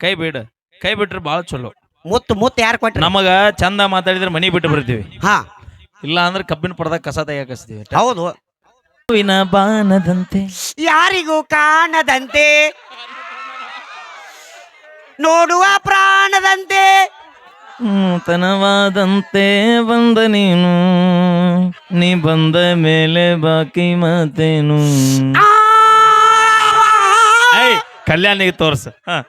ಕೈ ಬಿಡ ಕೈ ಬಿಟ್ರೆ ಭಾಳ ಚಲೋ. ಮುತ್ತು ಮುತ್ತು ಯಾರು ಕೊಟ್ರಿ? ನಮಗ ಚಂದ ಮಾತಾಡಿದ್ರೆ ಮನಿ ಬಿಟ್ಟು ಬರ್ತೀವಿ. ಹಾ. ಇಲ್ಲ ಅಂದ್ರೆ ಕಬ್ಬಿನ ಪಡ್ದಾಗ ಕಸ ತೆಗಿಯಾಕಸ್ತೀವಿ ಹೌದು. ಹೂವಿನ ಬಾನದಂತೆ. ಯಾರಿಗೂ ಕಾಣದಂತೆ. ನೋಡುವ ಪ್ರಾಣದಂತೆ. ನೂತನವಾದಂತೆ ಬಂದ ನೀನು. ನೀ ಬಂದ ಮೇಲೆ ಬಾಕಿ ಮಾತೇನು ಆ! ಕಲ್ಯಾಣಿಗೆ ತೋರ್ಸ. ಹ.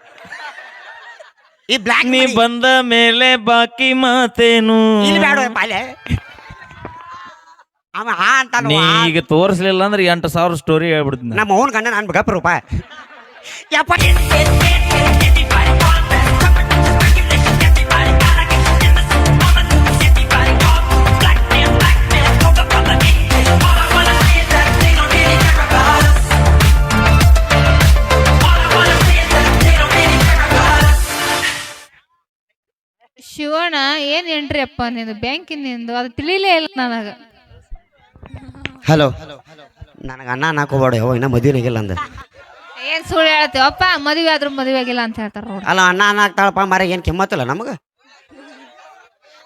ಈ ಬ್ಲಾಕ್ ನೀ ಬಂದ ಮೇಲೆ ಬಾಕಿ ಮಾತೇನು? ಇಲ್ಲಿ ಬೇಡ ಪಾಲೆ. ಅವ ಅಂತಾನು, ನೀ ಈಗ ತೋರಿಸ್ಲಿಲ್ಲ ಅಂದ್ರೆ ಎಂಟು ಸಾವಿರ ಸ್ಟೋರಿ ಹೇಳ್ಬಿಡ್ತೀನಿ ನಮ್ಮ ಅವನ ಗಂಡ ನಾನು ಗಪ್ಪ ರೂಪಾಯಿ ಯಪ್ಪ. ಏನ್ ಎಂಟ್ರಿ ಅಪ್ಪ ನಿಂದು? ಬ್ಯಾಂಕಿನಿಂದು ಅದು ತಿಳಿಲೇ ಇಲ್ಲ ನನಗ. ಹಲೋ. ನನಗೆ ಅನ್ನ ಹಾಕೋಬೇಡ ಇನ್ನ ಮದುವೆನಾಗಿಲ್ಲ ಅಂದ. ಏನ್ ಸುಳ್ಳು ಹೇಳ್ತೀವಪ್ಪ ಮದುವೆ ಆದ್ರೂ ಮದುವೆ ಆಗಿಲ್ಲ ಅಂತ ಹೇಳ್ತಾರ ಅಲ್ಲ ಅಣ್ಣ ಅನ್ನ ಹಾಕ್ತಾಳಪ್ಪ ಮರ ಏನು ಕೆಮ್ಮತ್ತಲ್ಲ ನಮಗೆ?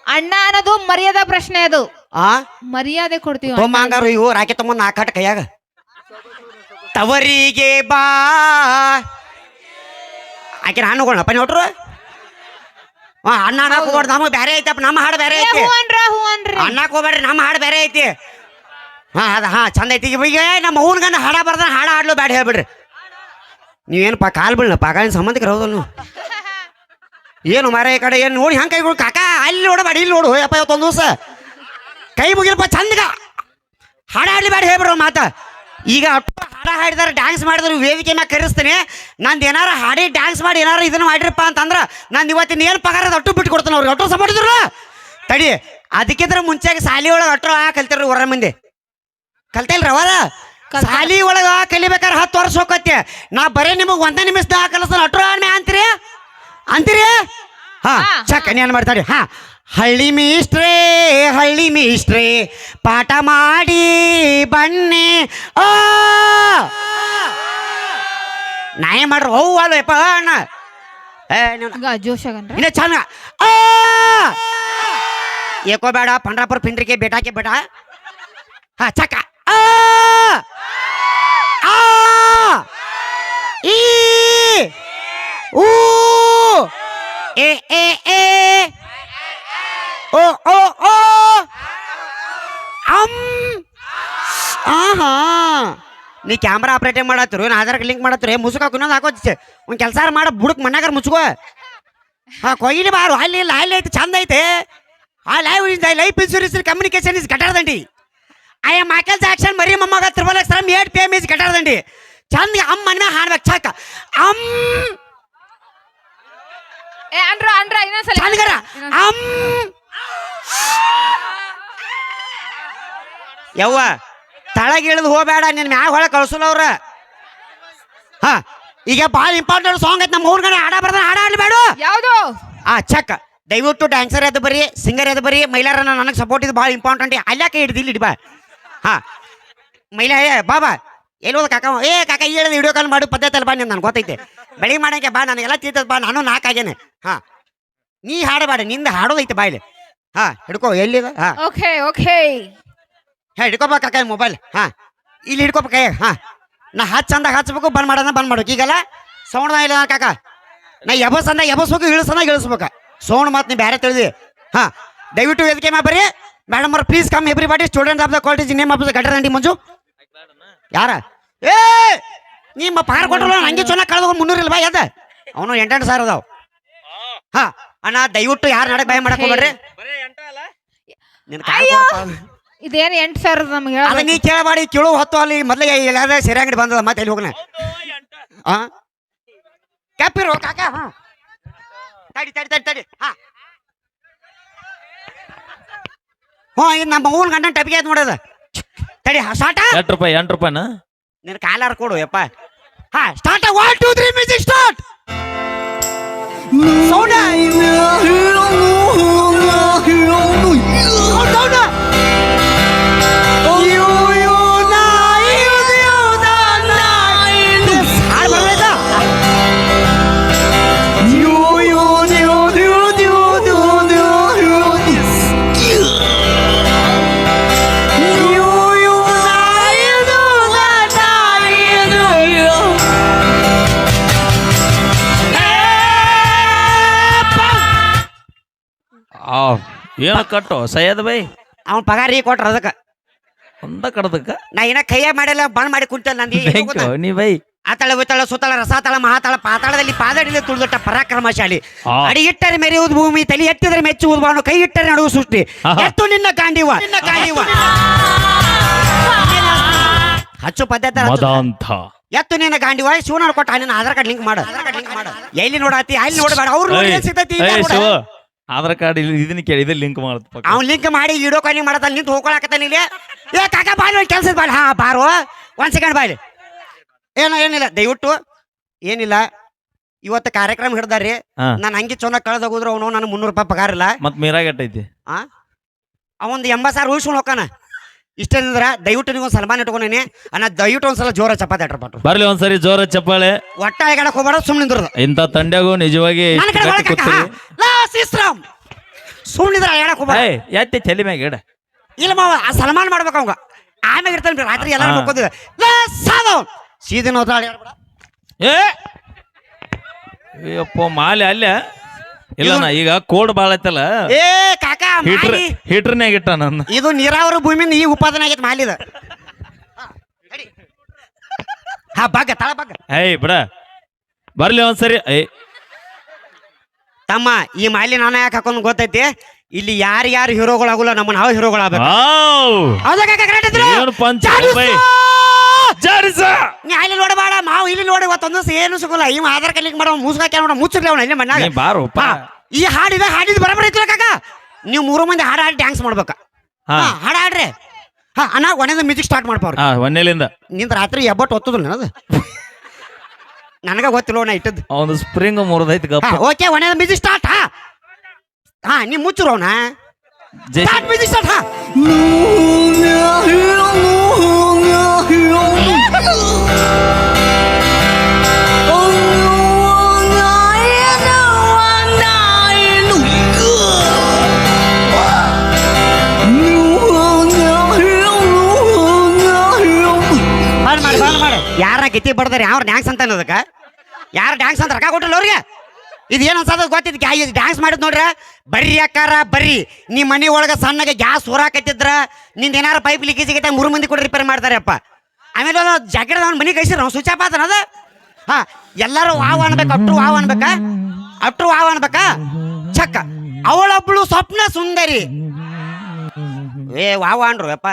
ಅಣ್ಣ ಅನ್ನೋದು ಮರ್ಯಾದೆ ಪ್ರಶ್ನೆ ಅದು. ಆ? ಮರ್ಯಾದೆ ಕೊಡ್ತೀವಿ ತೊಂಬ ಹಂಗಾರು ಇವು ರಾಕಿ ತಮ್ಮ ನಾಲ್ಕಾಟ ಕೈಯಾಗ. ತವರಿಗೆ ಬಾ. ಆಕೆ ಹಣ್ಣುಗಳಪ್ಪ ನೋಟ್ರು ಅಣ್ಣ ಅನ್ನಕ್ ಹೋಗ್ಬಾರ್ದು ನಮಗೆ ಬೇರೆ ಐತಪ್ಪ ನಮ್ಮ ಹಾಡು ಬೇರೆ ಐತಿ. ಅನ್ನಕ್ ಹೋಗ್ಬೇಡ್ರಿ ನಮ್ಮ ಹಾಡು ಬೇರೆ ಐತಿ. ಹಾ ಅದ ಹಾ ಚಂದ ಐತಿ. ಈಗ ನಮ್ಮ ಅವ್ನ ಗಂಡ ಹಾಡ ಬರ್ದ ಹಾಡ ಹಾಡ್ಲು ಬ್ಯಾಡ ಹೇಳ್ಬಿಡ್ರಿ. ನೀವೇನಪ್ಪ ಕಾಲ್ ಬೀಳ್ನ ಪಾಕಾಳಿನ ಸಂಬಂಧಿಕರು ಹೌದಲ್ಲ ಏನು ಮಾರ ಈ ಕಡೆ ಏನು ನೋಡಿ ಹೆಂಗೆ ಕೈಗಳು ಕಾಕ ಅಲ್ಲಿ ನೋಡಬೇಡಿ ಇಲ್ಲಿ ನೋಡು. ಯಪ್ಪ ಇವತ್ತೊಂದು ದಿವಸ. ಕೈ ಮುಗಿಲಪ್ಪ ಚಂದಗ. ಹಾಡ ಹಾಡ್ಲಿ ಬ್ಯಾಡ ಹೇಳ್ಬಿಡ್ರಿ ಮಾತ. ಈಗ ಅಟ್ಟು ಹಾಡ ಹಾಡಿದಾರೆ ಡ್ಯಾನ್ಸ್ ಮಾಡಿದ್ರು ವೇದಿಕೆನ ಕರೆಸ್ತೀನಿ. ನಂದು ಏನಾರ ಹಾಡಿ ಡ್ಯಾನ್ಸ್ ಮಾಡಿ ಏನಾರ ಇದನ್ನ ಮಾಡಿರಪ್ಪ ಅಂತಂದ್ರೆ ನಾನು ಇವತ್ತಿನ ಏನು ಪಗಾರ ಅದು ಅಟ್ಟು ಬಿಟ್ಟು ಕೊಡ್ತಾನೆ ಅವ್ರಿಗೆ. ಅಟ್ಟು ಸಪೋರ್ಟಿದ್ರು ತಡಿ ಅದಕ್ಕಿಂತ ಮುಂಚೆಗೆ ಸಾಲಿ ಒಳಗೆ ಅಟ್ರು ಆ ಕಲ್ತಿರ್ರಿ ಹೊರ ಮಂದಿ. ಕಲ್ತಲ್ರಿ ಅವರ ಶಾಲಿ ಸಾಲಿ ಒಳಗ ಕಲಿಬೇಕಾದ್ರೆ ಹತ್ತು ವರ್ಷ ಹೋಗತ್ತೆ ನಾ ಬರೀ ನಿಮಗೆ ಒಂದೇ ನಿಮಿಷ ಕಲಿಸ್ತಾನೆ ಅಟ್ರು ಆಡ್ಮೆ ಅಂತೀರಿ? ಅಂತೀರಿ? ಹಾ ಹಾ, ಚಕ್ ಏನು ಮಾಡ್ತಾರಿ ಹಾ. ಹಳ್ಳಿ ಮೀಸ್ಟ್ರೇ ಹಳ್ಳಿ ಮೀಸ್ಟ್ರೇ ಪಾಠ ಮಾಡಿ ಬನ್ನಿ. ಆ! ನಾಯ ಮಾಡ್ರಿ ಹೌ ಅಲ್ವ ಯಪ್ಪ ಅಣ್ಣ. ಏ ನೀವು ಜೋಶಾಗನ್ರ? ಇನ್ನ ಚಂದ. ಆ! ಏಕೋ ಬೇಡ ಪಂಡ್ರಾಪುರ ಪಿಂಡ್ರಿಗೆ ಬೇಟಾಕೆ ಬೇಡ. ಹಾ ಚಕ್ಕ ಆ! ಆ! ಈ! ಊ! ಏ ಎ ಎ ಓ ಓ ಓ. ಅಮ್ ಆಹಾ. ನೀ ಕ್ಯಾಮ್ರಾ ಆಪರೇಟ್ ಮಾಡತ್ರು ನಾ ಆಧಾರ್ ಲಿಂಕ್ ಮಾಡತ್ತಿರು ಮುಸುಕ ಇನ್ನೊಂದು ಹಾಕೋ ಒಂದು ಕೆಲಸ ಮಾಡ ಬುಡಕ್ ಮಣ್ಣಾಗಾರ ಮುಚ್ಕೋ ಹಾ ಕೊಯ್ಲಿ ಬಾರು ಅಲ್ಲಿ ಇಲ್ಲ ಅಲ್ಲಿ ಐತೆ ಚಂದ ಐತೆ. ಆ live is life insurance communication is ಕಟ್ಟಾರದಂಡಿ I am Michael Jackson ಮರಿ ಮೊಮ್ಮಗ ತ್ರಿಬಲ್ ಎಕ್ಸ್ರಮ್ ಏಟ್ ಪಿ ಎಂ ಇಸ್ ಕಟ್ಟಾರದಂಡಿ ಚಂದ ಅಮ್ಮ ಮನ್ಮ ಹಾಡ್ಬೇಕು ಚಾಕ ಅಮ್ ಏ ಅಂದ್ರ ಚಂದಗರ ಇನ್ನೊಂದ್ಸಲ. ಅಮ್ ಯವ್ವ ತಳಗಿಳಿದು ಹೋಗ್ಬೇಡ ನಿನ್ನ ಮ್ಯಾಗ ಹೊಳೆ ಕಳ್ಸಲ್ಲ ಅವ್ರ. ಹಾ ಈಗ ಭಾಳ ಇಂಪಾರ್ಟೆಂಟ್ ಸಾಂಗ್ ಐತೆ ನಮ್ಮ ಊರ್ಗಡೆ ಹಾಡ ಬರ್ದ ಹಾಡ ಆಡ್ಬೇಡ ಯಾವುದು? ಆ ಚಕ್ಕ ದಯವಿಟ್ಟು ಡ್ಯಾನ್ಸರ್ ಎದ್ದು ಬರೀ ಸಿಂಗರ್ ಎದ್ದು ಬರೀ ಮಹಿಳೆಯರನ್ನ ನನಗೆ ಸಪೋರ್ಟ್ ಇದು ಭಾಳ ಇಂಪಾರ್ಟೆಂಟ್ ಅಲ್ಲಾಕೆ ಹಿಡ್ದು ಇಲ್ಲಿ ಬಾ. ಹಾ ಮಹಿಳೆ ಏ ಬಾ ಬಾ. ಎಲ್ಲಿ ಹೋದ ಕಾಕ? ಏ ಕಾಕ ಈ ಹೇಳಿದ ವಿಡಿಯೋ ಕಾಲ್ ಮಾಡು ಪದ್ಧತಿ ಅಲ್ಲ ಬಾ ನಿನ್ ನನಗೆ ಗೊತ್ತೈತೆ. ಬೆಳಿಗ್ಗೆ ಮಾಡಕ್ಕೆ ಬಾ ನನಗೆಲ್ಲ ತೀರ್ತದ ಬಾ ನಾನು ನಾಲ್ಕಾಗೇನೆ ಹಾ ನೀ ಹಾಡಬೇಡ ನಿಂದ ಹಾಡೋದೈತೆ ಬಾ ಇಲ್ಲಿ ಹಾ ಹಿಡ್ಕೋ ಎಲ್ಲಿದ? ಹಾ. ಓಕೆ ಓಕೆ ಹೇ ಹಿಡ್ಕೋಬೇಕು ಕಾಕ ಮೊಬೈಲ್ ಹಾ. ಇಲ್ಲಿ ಹಿಡ್ಕೋಬ ಕೈ ಹಾ. ನಾ ಹಚ್ಚ ಚಂದಾಗ ಹಚ್ಬೇಕು ಬಂದ್ ಮಾಡೋದ ಬಂದ್ ಮಾಡ್ಬೇಕು. ಈಗಲ್ಲ ಸೌಂಡ್ ಇಲ್ಲ ಕಾಕ. ನಾ ಎಬಸ್ ಅಂದ ಎಬಸ್ಬೇಕು ಇಳಿಸಂದಾಗ ಇಳಿಸ್ಬೇಕು. ಸೌಂಡ್ ಮಾತು ನೀವು ಬೇರೆ ತಿಳಿದಿ. ಹಾ. ದಯವಿಟ್ಟು ವೇದಿಕೆ ಮಾ ಬರ್ರಿ. ಮೇಡಮ್ ಅವ್ರು please come everybody student of the college name of the ಗಡ್ರಂಡಿ Manju. ಯಾರ? ಏ ನಿಮ್ಮ ಪಾರ್ ಕೊಟ್ಟರು ನಂಗೆ ಚೆನ್ನಾಗಿ ಕಳೆದು ಮುನ್ನೂರು ಇಲ್ಲ ಬಾ ಯಾದ ಅವನು ಎಂಟೆಂಟು ಸಾವಿರ ಅದಾವ. ಹಾ. ಅಣ್ಣ ದಯವಿಟ್ಟು ಯಾರು ನಡಕ್ ಭಯ ಮಾಡಕ್ ಹೋಗ್ಬೇಡ್ರಿ. ನಿನ್ ಕಾರ್ ಕೊಡಪ್ಪ. ಇದೇನು ಎಂಟು ಸಾವಿರದ ನಮ್ಗೆ ಅದ ನೀ ಕೇಳಬೇಡಿ ಕೇಳು ಹೊತ್ತು ಅಲ್ಲಿ ಮೊದಲಿಗೆ ಎಲ್ಲಾದ್ರೆ ಸೆರೆ ಅಂಗಡಿ ಬಂದದ ಮತ್ತೆ ಎಲ್ಲಿ ಹೋಗಣ ಆ? ಕಪ್ಪಿರು ಕಾಕ ಹಾ. ತಡಿ ತಡಿ ತಡಿ ತಡಿ ಹಾ. ಹ್ಞೂ ಇದು ನಮ್ಮ ಅವ್ನ ಗಂಡನ ಟಪಿಗೆ ಆಯ್ತು ನೋಡದ. ತಡಿ ಸ್ಟಾರ್ಟ ಎಂಟು ರೂಪಾಯಿ ಎಂಟು ರೂಪಾಯಿನ? ನಿನ್ನ ಕಾಲಾರ ಕೊಡು ಯಪ್ಪ. ಹಾ start one two three music start sound sound ಏನು ಕಟ್ಟು? ಸೈಯದ್ ಬೈ. ಅವ್ನ ಪಗಾರ ಈಗ ಕೊಟ್ರ ಅದಕ್ಕ. ಒಂದ ಕಡದಕ್ಕ? ನಾ ಏನ ಕೈಯ ಮಾಡಿಲ್ಲ ಬಂದ್ ಮಾಡಿ ಕುಂತಲ್ಲ ನಂದಿ? ನೀ ಬೈ. ಆತಳ ವಿತಳ ಸುತಳ ರಸಾತಳ ಮಹಾತಳ ಪಾತಾಳದಲ್ಲಿ ಪಾದಡಿಲೆ ತುಳಿದೊಟ್ಟ ಪರಾಕ್ರಮಶಾಲಿ. ಅಡಿ ಇಟ್ಟರೆ ಮೆರೆಯುವುದು ಭೂಮಿ ತಲೆ ಎತ್ತಿದರೆ ಮೆಚ್ಚುವುದು ಬಾನು ಕೈ ಇಟ್ಟರೆ ನಡುವ ಸೃಷ್ಟಿ. ಎತ್ತು ನಿನ್ನ ಕಾಂಡಿವ ನಿನ್ನ ಕಾಂಡಿವ ಹಚ್ಚು ಪದ್ಧತಿ ಹಚ್ಚು. ಮದಾಂತ ಎತ್ತು ನಿನ್ನ ಗಾಂಡಿವ ಶಿವನ ಕೊಟ್ಟ ನಿನ್ನ ಆಧಾರ್ ಕಾರ್ಡ್ ಲಿಂಕ್ ಮಾಡ. ಎಲ್ಲಿ ನೋಡಾತಿ ಅಲ್ಲಿ ನೋಡಬೇಡ. ಅವ್ರು ನೋಡಿ ಏಯ್, ಏನ್ ಸಿಗ್ತೈತಿ ಏಯ್ ಶಿವ. ಆಧಾರ್ ಕಾರ್ಡ್ ಇಲ್ಲಿ ಇದನ್ನ ಕೇಳಿ ಇದು ಲಿಂಕ್ ಮಾಡುತ್ತ ಅವ್ನು ಲಿಂಕ್ ಮಾಡಿ ವಿಡಿಯೋ ಕಾಲಿಂಗ್ ಮಾಡತ್ತ ನಿಂತು ಹೋಗ್ಕೊಳಕತ್ತಾನ ಇಲ್ಲಿ. ಏ ಕಾಕ ಬಾಲ್ ಕೆಲ್ಸದ ಬಾಲ್ ಹಾ ಬಾರು. ಒಂದು ಸೆಕೆಂಡ್ ಬಾಯ್ಲಿ ಏನೋ ಏನಿಲ್ಲ ದಯವಿಟ್ಟು ಏನಿಲ್ಲ. ಇವತ್ತು ಕಾರ್ಯಕ್ರಮ ಹಿಡ್ದಾರಿ ಹಾ. ನಾನು ಹಂಗೆ ಚೊನ್ನ ಕಳೆದ ಹೋದ್ರು ಅವನು ನನಗೆ ಮುನ್ನೂರು ರೂಪಾಯಿ ಪಗಾರ ಇಲ್ಲ. ಮೀರಾಗಟ್ಟೈತಿ ಆ? ಅವೊಂದು ಎಂಬತ್ತು ಸಾವಿರ ಉಳಿಸ್ಕೊಂಡು ಇಷ್ಟೇನಂದ್ರ ದಯವಿಟ್ಟು ನೀವು ಸಲ್ಮಾನ್ ಸಲ್ಮಾನ್ ಇಟ್ಕೊಂಡೇನಿ. ಅನ್ನ ದಯವಿಟ್ಟು ಒಂದ್ಸಲ ಜೋರ ಚಪಾತಿ ಅಟ್ರಪಟ್ಟು ಬರ್ಲಿ ಒಂದ್ಸರಿ ಜೋರ ಚಪ್ಪಾಳೆ. ಒಟ್ಟ ಎಗಡಕ್ ಹೋಗ್ಬಾರ ಸುಮ್ಮನೆ ನಿಂದ್ರದು. ಇಂಥ ತಂಡಗೂ ನಿಜವಾಗಿ ನನ್ನ ಕಡೆ ಒಳಗೆ ಲಾ ಸುಮ್ಮನಿದ್ರ ತಲೆ ಮ್ಯಾಗ ಇಡ. ಇಲ್ಲ ಮಾವ ಆ ಸಲ್ಮಾನ್ ಮಾಡ್ಬೇಕು ಅವಂಗ. ಆಮ್ಯಾಗ ಇರ್ತಾನೆ ರಾತ್ರಿ ಎಲ್ಲ ಹಾ. ನೋಡ್ಕೋದಿಲ್ಲ ಸಾದವ್ ಸೀದಿನ ಹೋದ್ರ. ಏ! ಅಯ್ಯಪ್ಪ ಮಾಲೆ ಅಲ್ಲ. ಇಲ್ಲ ನಾ ಈಗ ಕೋಡ್ ಬಾಳ ಐತಲ್ಲ. ಏ ಕಾಕಾ ಹೀಟರ್ ಮಾಲಿ. ಹೀಟ್ರ್ನ್ಯಾಗ ಇಟ್ಟ ನನ್ನ ಇದು ನೀರಾವರಿ ಭೂಮಿನ ಈ ಉತ್ಪಾದನೆ ಆಗೈತೆ ಮಾಲಿದ ಹಾ ಬಗ್ಗ ತಳ ಬಗ್ಗ. ಏಯ್ ಬಿಡ. ಬರ್ಲಿ ಒಂದ್ಸರಿ. ಏಯ್. ತಮ್ಮ ಈ ಮಾಲಿ ನಾನು ಯಾಕೆ ಹಾಕೊಂಡು ಗೊತ್ತೈತಿ? ಇಲ್ಲಿ ಯಾರು ಯಾರು ಹೀರೋಗಳಾಗಲ್ಲ ನಮ್ಮ ನಾವು ಹೀರೋಗಳಾಗಬೇಕು. ಆವ್ ಹೌದಾ ಕಾಕ ಕರೆಕ್ಟ್ ಇದ್ರು? ಏನು ಪಂಚ ಜಾಡಿಸು! ಬೈ. ಜಾರಿಸ ನೀ ಅಲ್ಲಿ ನೋಡಬೇಡ ಮಾವು ಇಲ್ಲಿ ನೋಡಿ ಇವತ್ತೊಂದು ಏನು ಸಿಗೋಲ್ಲ. ಇವ್ ಆಧಾರ್ ಕಾರ್ಡ್ ಲಿಂಕ್ ಮಾಡೋ ಮುಸ್ಗಾಕ ನೋಡ ಮುಚ್ಚಿರ್ಲಿ ಅವನ ಇಲ್ಲಿ ಮಣ್ಣಾಗ ನೀ ಬಾರೋಪ್ಪ. ಹಾ, ಈ ಹಾಡಿದ ಹಾಡಿದ ಬರಬರ ಐತಿಲ್ಲ ಕಾಕ. ನೀವು ಮೂರು ಮಂದಿ ಹಾಡು ಹಾಡಿ ಡ್ಯಾನ್ಸ್ ಮಾಡ್ಬೇಕ. ಹಾ. ಹಾ ಹಾಡು ಹಾಡ್ರಿ. ಹಾ ಅಣ್ಣ ಒಣದ ಮ್ಯೂಸಿಕ್ ಸ್ಟಾರ್ಟ್ ಮಾಡ್ಪವ್ರಿ. ಹಾ ಒಂದೇಲಿಂದ ನಿಂದ ರಾತ್ರಿ ಎಬ್ಬಟ್ಟು ಒತ್ತದಲ್ಲ ಅದು ನನಗ ಗೊತ್ತಿಲ್ಲ ನಾ ಇಟ್ಟದ್ದು. ಅವನು ಸ್ಪ್ರಿಂಗ್ ಮುರಿದೈತಿ ಗಪ್ಪ. ಓಕೆ ಒಣದ ಮ್ಯೂಸಿಕ್ ಸ್ಟಾರ್ಟ್ ಹಾ. ಹಾ ನೀ ಮುಚ್ಚರು ಅವನ. ಜೈ ಸ್ಟಾರ್ಟ್ ಮ್ಯೂಸಿಕ್ ಸ್ಟಾರ್ಟ್ ಹಾ. ಯಾರ ಗಿತ್ತಿ ಬಡ್ದಾರ ಯಾವ ಡ್ಯಾನ್ಸ್ ಅಂತ ಅನ್ನೋದಕ್ಕ? ಯಾರು ಡ್ಯಾನ್ಸ್ ಅಂತ ರೊಕ್ಕ ಕೊಟ್ಟಿಲ್ಲ ಅವ್ರಿಗೆ? ಇದು ಏನು ಅನ್ಸದ ಗೊತ್ತಿದ್ ಡ್ಯಾನ್ಸ್ ಮಾಡಿದ್ ನೋಡ್ರ? ಬರ್ರಿ ಅಕ್ಕಾರ, ಬರ್ರಿ. ನಿಮ್ಮ ಮನೆ ಒಳಗ ಸಣ್ಣಗೆ ಗ್ಯಾಸ್ ಹೊರಾಕತ್ತಿದ್ರ, ನಿಂದ ಏನಾರ ಪೈಪ್ ಲೀಕೇಜ್ ಆಗೈತೆ, ಮೂರು ಮಂದಿ ಕೂಡ ರಿಪೇರ್ ಮಾಡ್ತಾರಪ್ಪ. ಆಮೇಲೆ ಜಾಕೆಟ್ ಅವ್ನ ಮನೆ ಕೈಸಿರ ಅವ್ನು ಸ್ವಿಚ್ ಆಫ್ ಆತನ ಅದ? ಹಾ, ಎಲ್ಲರೂ ವಾವ್ ಅನ್ಬೇಕು ಅಟ್ರು ವಾವ್ ಅನ್ಬೇಕಾ? ಅಟ್ರು ವಾವ್ ಅನ್ಬೇಕಾ? ಚಕ್ಕ ಅವಳೊಬ್ಳು ಸ್ವಪ್ನ ಸುಂದರಿ. ಏ ವಾವ್ ಅನ್ರು ಯಪ್ಪ.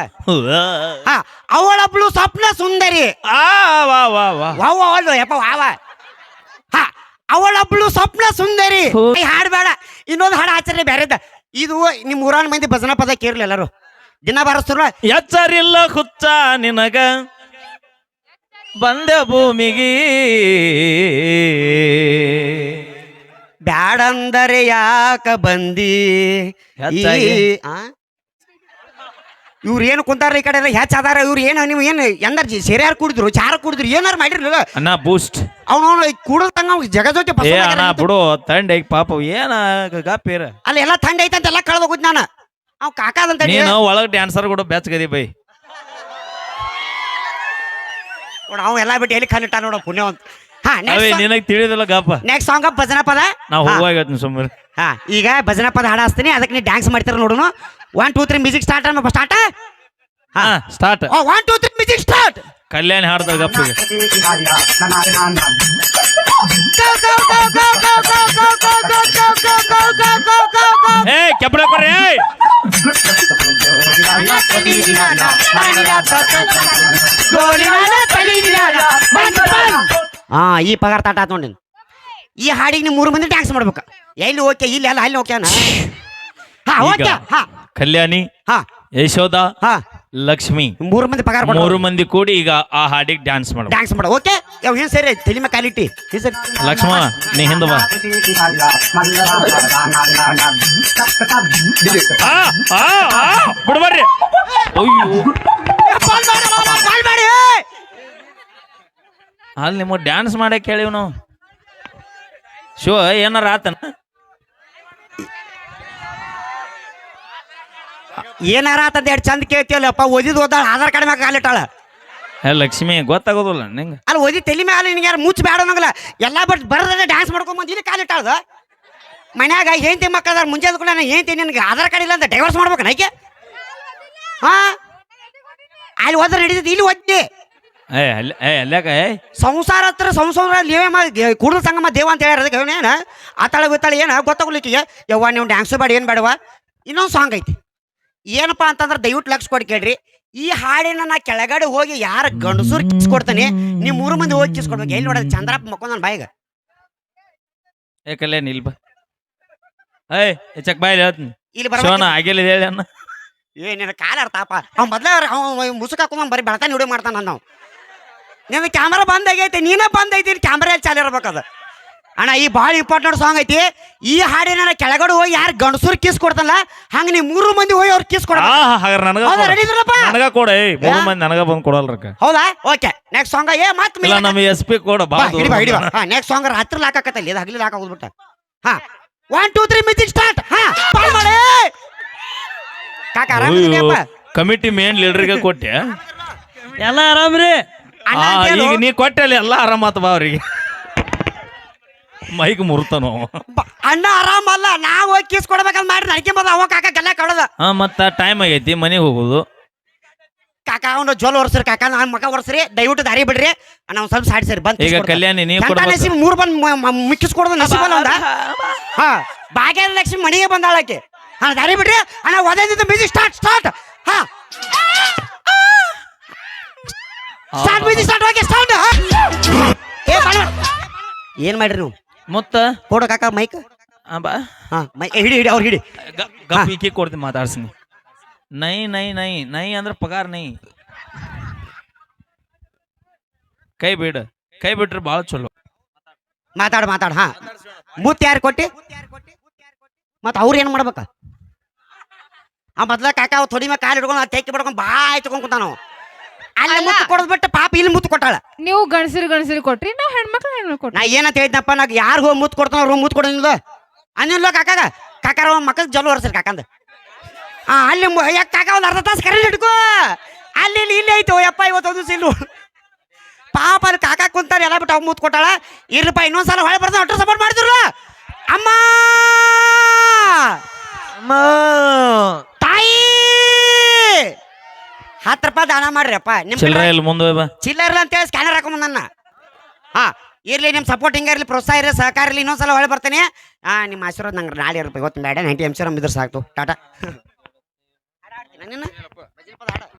ಹಾ ಅವಳೊಬ್ಳು ಸ್ವಪ್ನ ಸುಂದರಿ. ಆ ವಾ ವಾ ವಾ. ವಾವ ಅಲ್ವ ಯಪ್ಪ ವಾವ ಹಾ ಅವಳೊಬ್ಳು ಸ್ವಪ್ನ ಸುಂದರಿ. ಹೋ. ಈ ಹಾಡು ಬೇಡ ಇನ್ನೊಂದು ಹಾಡು ಆಚರಣೆ ಬೇರೆದ. ಇದು ನಿಮ್ಮ ಊರಾನ್ ಮಂದಿ ಭಜನಾ ಪದ ಕೇರ್ಲಿ ಎಲ್ಲರೂ. ದಿನ ಬಾರಿಸ್ತಾರ ಎಚ್ಚರಿಲ್ಲ ಹುಚ್ಚ ನಿನಗ. ಬಂದೆ ಭೂಮಿಗೆ. ಬ್ಯಾಡಂದರೆ ಯಾಕ ಬಂದಿ? ಹೆಚ್ಚಾಗಿ? ಇವ್ರು ಏನು ಕುಂತಾರ ಈ ಕಡೆ ಎಲ್ಲ ಹೆಚ್ಚ ಅದಾರ. ಇವ್ರು ಏನು ನೀವು ಏನು ಎಂದಾರ ಸೇರ್ಯಾರು ಕುಡಿದ್ರು ಚಾರ ಕುಡಿದ್ರು ಏನಾರು ಮಾಡಿರ್ಲಿಲ್ಲ? ಅಣ್ಣ ಬೂಸ್ಟ್ ಅವನು ಕೂಡಲ್ ತಂಗ ಜಗಜೋತಿ ಏ ಅಣ್ಣ ಬಿಡು ತಂಡ ಈಗ ಪಾಪ ಏನ ಗಾಪೇರ ಅಲ್ಲಿ ಎಲ್ಲ ತಂಡ ಐತಂತ ಎಲ್ಲ ಕಳ್ದ ಹೋಗುದ್ ನಾನು. ಅವ್ ಕಾಕಾದಂತ ನೀನು ಒಳಗ್ ಡ್ಯಾನ್ಸರ್ ಕೂಡ ಬೆಚ್ಚಗದಿ ಬೈ. ನೋಡ ಅವ ಎಲ್ಲ ಬಿಟ್ಟು ಎಲ್ಲಿ ಕಣ್ಣಿಟ್ಟ ನೋಡ ಪುಣ್ಯವಂತ ಹಾ ಅವೇ ನೆಕ್ಸ್ಟ್ ನಿನಗ್ ತಿಳಿದಿಲ್ಲ ಗಾಪ ನೆಕ್ಸ್ಟ್ ಸಾಂಗ್ ಭಜನಾ ಪದ? ನಾ ಹಾ, ಹೋಗುವಾಗ ಸುಮ್ಮನೆ. ಹಾ ಈಗ ಭಜನಾ ಪದ ಹಾಡ ಹಚ್ತೀನಿ ಅದಕ್ಕೆ ನೀವು ಡ್ಯಾನ್ಸ್ ಮಾಡ್ತೀರ ನೋಡುನು. One two three music start ಅನ್ನೋ ಸ್ಟಾರ್ಟ್ ಹಾ start one two three music start Kalyani ಹಾಡ್ದ ಗಪ್ಪಿಗೆ ಏ ಕೆಬ್ಬಡ ಕೊಡ್ರಿ ಹಾ ಈ ಪಗಾರ ತಾಟ ಆತ್ ನೋಡಿ ಈ ಹಾಡಿಗೆ ನೀವು ಮೂರು ಮಂದಿ ಡ್ಯಾನ್ಸ್ ಮಾಡ್ಬೇಕು. ಎಲ್ಲಿ ಓಕೆ ಇಲ್ಲಿ ಅಲ್ಲ ಅಲ್ಲಿ ಓಕೆ ಹಾ ಓಕೆ ಹಾ. ಕಲ್ಯಾಣಿ ಹಾ. ಯಶೋಧ ಹಾ. ಲಕ್ಷ್ಮಿ ಮೂರು ಮಂದಿ ಪಗಾರ ಮೂರು ಮಂದಿ ಕೂಡಿ ಈಗ ಆ ಹಾಡಿಗೆ ಡ್ಯಾನ್ಸ್ ಮಾಡ. ಡ್ಯಾನ್ಸ್ ಮಾಡ. ಓಕೆ ಯಾವ ಏನ್ ಸರಿ? ತಲೆ ಮೇಲೆ ಕಾಲಿಟ್ಟಿ ಏನ್ ಸರಿ? ಲಕ್ಷ್ಮ ನೀ ಹಿಂದ ಬಾ. ಆ, ಆ, ಆ, ಬಿಡ್ಬರ್ರಿ ಅಯ್ಯೋ. ಮಾಡಿ ಮಾಡಿ ಅಲ್ಲಿ ನಿಮ್ಮ ಡ್ಯಾನ್ಸ್ ಮಾಡಕ್ಕೆ ಹೇಳಿವ್ ನಾವು. ಶಿವ ಏನಾರ ಆತನ? ಏನಾರ ಆತಂತ ಎರಡು ಚಂದ ಕೇಳ್ತೀವಲ್ಲಪ್ಪ ಓದಿದ್ ಓದಾಳ ಆಧಾರ್ ಕಾರ್ಡ್ ಮ್ಯಾಗ ಕಾಲಿಟ್ಟಾಳ ಹೇ ಲಕ್ಷ್ಮಿ ಗೊತ್ತಾಗೋದಿಲ್ಲ ನಿಂಗೆ. ಅಲ್ಲಿ ಓದಿ ತಲೆ ಮ್ಯಾಲ ನಿನಗೆ ಯಾರು ಮುಚ್ಚ ಬೇಡ ಅನ್ನಂಗಿಲ್ಲ ಎಲ್ಲ ಬಟ್ ಬರ್ದೇ ಡ್ಯಾನ್ಸ್ ಮಾಡ್ಕೊಂಡ್ ಬಂದು ಇಲ್ಲಿ ಕಾಲಿಟ್ಟಾಳ್ದ ಮನ್ಯಾಗ ಹೆಂಡತಿ ಮಕ್ಕಳದಾರ ಮುಂಜಾನೆ ಕೂಡ ನಾನು ಹೆಂಡತಿ ನಿನಗೆ ಆಧಾರ್ ಕಾರ್ಡ್ ಇಲ್ಲ ಅಂತ ಡೈವರ್ಸ್ ಮಾಡ್ಬೇಕು ನೈಕೆ ಹಾ? ಅಲ್ಲಿ ಹೋದ್ರೆ ನಡೀತೈತಿ ಇಲ್ಲಿ ಓದ್ತಿ ಏ ಅಲ್ಲ ಏ ಅಲ್ಯಾಕ ಏ? ಸಂಸಾರ ಹತ್ರ ಸಂಸಾರ ನೀವೇ ಕುಡುಲ ಸಂಗಮ ದೇವ ಅಂತ ಹೇಳ್ಯಾರ ಅದಕ್ಕೆ ಏನು ಆತಾಳ ಬಿತ್ತಾಳ ಏನ ಗೊತ್ತಾಗ್ಲಿಕ್ಕೆ ಯವ್ವ ನೀವು ಡ್ಯಾನ್ಸ್ ಬೇಡ ಏನು ಬೇಡವಾ ಇನ್ನೊಂದು ಸಾಂಗ್ ಐತಿ. ಏನಪ್ಪಾ ಅಂತಂದ್ರೆ ದಯವಿಟ್ಟು ಲಕ್ಷ ಕೊಡಿ ಕೇಳ್ರಿ. ಈ ಹಾಡಿನ ನಾ ಕೆಳಗಡೆ ಹೋಗಿ ಯಾರ ಗಂಡಸೂರ್ ಕಿಸ್ ಕೊಡ್ತಾನೆ ನೀವು ಮೂರು ಮಂದಿ ಹೋಗಿ ಕಿಸ್ ಕೊಡ್ಬೇಕು ಎಲ್ಲಿ ನೋಡೋದು? ಚಂದ್ರಪ್ಪ ಮಕ್ಕೊಂಡ್ ನನ್ನ ಬಾಯಿಗ ಏಕಲ್ಲೇ ಇಲ್ ಬಾ. ಏಯ್ ಹೆಚ್ಚಕ್ ಬಾಯ್ಲಿ ಹೇಳ್ತೀನಿ. ಇಲ್ಲಿ ಬರ್ಬೇಕು ಆಗಿಲ್ಲ ಹೇಳಿ ಅನ್ನ ಏ ನಿನ್ನ ಕಾಲ ಅರ್ಥಪ್ಪ ಅವ್ನು ಮೊದ್ಲ ಅವ್ನು ಮುಸುಕ ಹಾಕೊಂಡ್ ಬರೀ ಬೆಳತಾನೆ ವಿಡಿಯೋ ಮಾಡ್ತಾನ ನಾವು ನಿನ್ನ ಕ್ಯಾಮ್ರಾ ಬಂದ್ ಆಗೈತೆ ನೀನೇ ಬಂದ್ ಐತಿ ಕ್ಯಾಮ್ರಾ ಎಲ್ಲಿ ಚಾಲು ಇರ್ಬೇಕದು ಅಣ್ಣ ಈ ಭಾಳ ಇಂಪಾರ್ಟೆಂಟ್ ಸಾಂಗ್ ಐತಿ. ಈ ಹಾಡಿನ ಕೆಳಗಡೆ ಹೋಗಿ ಯಾರು ಗಂಡಸೂರ್ ಕಿಸ್ ಕೊಡ್ತಲ್ಲ ಹಂಗ ನೀವು ಮೂರು ಮಂದಿ ಹೋಗಿ ಅವ್ರು ಕಿಸ್ ಕೊಡ ಹೌದಾ ಕೊಡು. ರೆಡಿ ಇದ್ರಲ್ಲಪ್ಪ ನನಗ ಕೊಡ ಏಯ್ ಮೂರು ಮಂದಿ ನನಗ ಬಂದ್ ಕೊಡಲ್ರಕ್ಕ. ಹೌದಾ? ಓಕೆ ನೆಕ್ಸ್ಟ್ ಸಾಂಗ್ ಏ ಮತ್ತೆ ಇಲ್ಲ ನಮ್ಮ ಎಸ್ ಪಿ ಕೊಡ ಬಾ ಹಿಡಿ ಬಾ ಹಿಡಿ ಬಾ ಹಾ ನೆಕ್ಸ್ಟ್ ಸಾಂಗ್ ರಾತ್ರಿ ಲಾಕಾಕತ್ತಲ್ಲ ಇದು ಹಗಲಿ ಲಾಕ ಹೋಗ್ಬಿಟ್ಟ ಹಾ. One two three music start ಹಾ ಬಾಳ್ ಮಾಡಿ. ಕಾಕ ಆರಾಮಿದ್ದೀಯಪ್ಪ ಕಮಿಟಿ ಮೇನ್ ಲೀಡರ್ಗೆ ಕೊಟ್ಟೆ. ಎಲ್ಲ ಆರಾಮ್ರಿ. ಈಗ ನೀ ಕೊಟ್ಟೆ ಎಲ್ಲ ಆರಾಮಾತ ಬಾ ಅವ್ರಿಗೆ. ಮೈಕ್ ಮುರ್ತಾನ? ಅಣ್ಣ ಆರಾಮಲ್ಲ ನಾವು ಹೋಗಿ ಕೀಸ್ ಕೊಡ್ಬೇಕಂತ ಮಾಡಿ ನಡ್ಕೆ ಬಂದ ಅವ ಕಾಕ ಗಲ್ಲ ಕಡದ ಹಾ ಮತ್ತ ಟೈಮ್ ಆಗೈತಿ ಮನೆಗೆ ಹೋಗುದು. ಕಾಕ ಅವನು ಜೋಲ್ ಒರ್ಸ್ರಿ ಕಾಕ ನಾನ್ ಮಗ ಒರ್ಸ್ರಿ ದಯವಿಟ್ಟು ದಾರಿ ಬಿಡ್ರಿ. ನಾವು ಸ್ವಲ್ಪ ಸಾಡಿ ಸರಿ ಬಂದ್ ಈಗ ಕಲ್ಯಾಣಿ ನೀ ಎಂತ ಕೊಡ್ಬೇಕು? ನಸೀಬ್ ಮೂರ್ ಬಂದ್ ಮಿಕ್ಕಿಸ್ ಕೊಡೋದು ನಸೀಬಲ್ಲ ಒಂದ? ಹಾ ಭಾಗ್ಯದ ಲಕ್ಷ್ಮಿ ಮನೆಗೆ ಬಂದಾಳಕ್ಕೆ ಹಾ ದಾರಿ ಬಿಡ್ರಿ. ಅಣ್ಣ ಒದೈದಿದ್ದು ಮಿಜಿ ಸ್ಟಾರ್ಟ್ ಸ್ಟಾರ್ಟ್ ಹಾ. ಸ್ಟಾರ್ಟ್ ಮಿಜಿ ಸ್ಟಾರ್ಟ್ ಹೋಗಿ ಸ್ಟಾರ್ಟ್ ಏನ್ ಮಾಡ್ರಿ ನೀವು? ಮತ್ತ? ಕೊಡು ಕಾಕ ಮೈಕ್ ಆ, ಬಾ. ಹಾ ಮೈ ಏ, ಹಿಡಿ ಹಿಡಿ ಅವ್ರು ಹಿಡಿ. ಗ- ಗಪ್ ಈಕಿ ಕೊಡ್ತೀನಿ ಮಾತಾಡ್ಸಿನಿ. ನೈ ನೈ ನೈ ನೈ ಅಂದ್ರೆ ಪಗಾರ ನೈ. ಕೈ ಬಿಡ ಕೈ ಬಿಟ್ರೆ ಭಾಳ ಚಲೋ. ಮಾತಾಡ್ ಮಾತಾಡ್ ಹಾ. ಮುತ್ ಯಾರು ಕೊಟ್ಟಿ? ಮತ್ತೆ ಅವ್ರು ಏನು ಮಾಡ್ಬೇಕ? ಆ ಮೊದ್ಲ ಕಾಕ ಅವ್ ತೊಡಿ ಮೇಲೆ ಕಾಲು ಹಿಡ್ಕೊಂಡು ತೆಕ್ಕಿ ಬಿಡ್ಕೊಂಡು ಬಾಯ್ ತಗೊಂಡ್ ಕುಂತಾನ ಅವ. ಅಲ್ಲಿ. ಮುತ್ತು ಕೊಡದ್ ಬಿಟ್ಟು ಪಾಪ ಇಲ್ಲಿ ಮುತ್ತು ಕೊಟ್ಟಾಳ. ನೀವು ಗಣಸಿರಿ ಗಣಸಿರಿ ಕೊಟ್ರಿ ನಾವು ಹೆಣ್ಮಕ್ಳು ಹೆಣ್ಮಕ್ಳು ಕೊಟ್ರಿ ನಾ ಏನಂತ ಹೇಳಿದ್ನಪ್ಪ ನಾ ಯಾರು ಹೋಗಿ ಮುತ್ತು ಕೊಡ್ತಾನ ಅವ್ರು ಮುತ್ತು ಕೊಡೋದಿಲ್ಲ. ಅನ್ನಿಲ್ಲ ಕಾಕಾಗ. ಕಾಕಾರ ಮಕ್ಕಳ ಜಲು ಹೊರ್ಸ್ರಿ ಕಾಕಂದ. ಆ ಅಲ್ಲಿ ಯಾಕೆ ಕಾಕ ಒಂದು ಅರ್ಧ ತಾಸು ಕರೆಂಟ್ ಇಟ್ಕೋ ಅಲ್ಲಿ ಇಲ್ಲಿ ಇಲ್ಲಿ ಐತೆ ಯಪ್ಪ ಇವತ್ತು ಒಂದು ಸಿಲ್ಲು ಪಾಪ ಅಲ್ಲಿ ಕಾಕ ಕುಂತಾರೆ ಎಲ್ಲ ಬಿಟ್ಟು ಅವ್ನು ಮುತ್ತು ಕೊಟ್ಟಾಳ. ಇರ್ರಪ್ಪ ಇನ್ನೊಂದ್ಸಲ ಹೊಳೆ ಬರ್ತಾನೆ ಒಟ್ಟು ಸಪೋರ್ಟ್ ಮಾಡಿದ್ರು ಅಮ್ಮ! ತಾಯಿ ಹತ್ತು ರೂಪಾಯಿ ದಾನ ಮಾಡ್ರಿ ಅಪ್ಪ ನಿಮ್ ಚಿಲ್ಲರೆ ಇಲ್ಲಿ ಮುಂದೆ ಬಾ ಚಿಲ್ಲರ್ ಅಂತೇಳಿ ಸ್ಕ್ಯಾನರ್ ಹಾಕೊಂಡ್ ನನ್ನ ಹಾ ಇರ್ಲಿ ನಿಮ್ಮ ಸಪೋರ್ಟ್ ಹಿಂಗೆ ಇರಲಿ ಪ್ರೋತ್ಸಾಹ ಇರಲಿ ಸಹಕಾರ ಇರಲಿ ಇನ್ನೊಂದ್ಸಲ ಹೊಳೆ ಬರ್ತೀನಿ. ಆ ನಿಮ್ಮ ಆಶೀರ್ವಾದ ನಂಗೆ ನಾಳೆ ಇರಪ್ಪ ಇವತ್ತು ಬೇಡ ನೈಂಟಿ ಎಂ ಸಿ ಇದ್ರೆ ಸಾಕು. ಟಾಟಾ.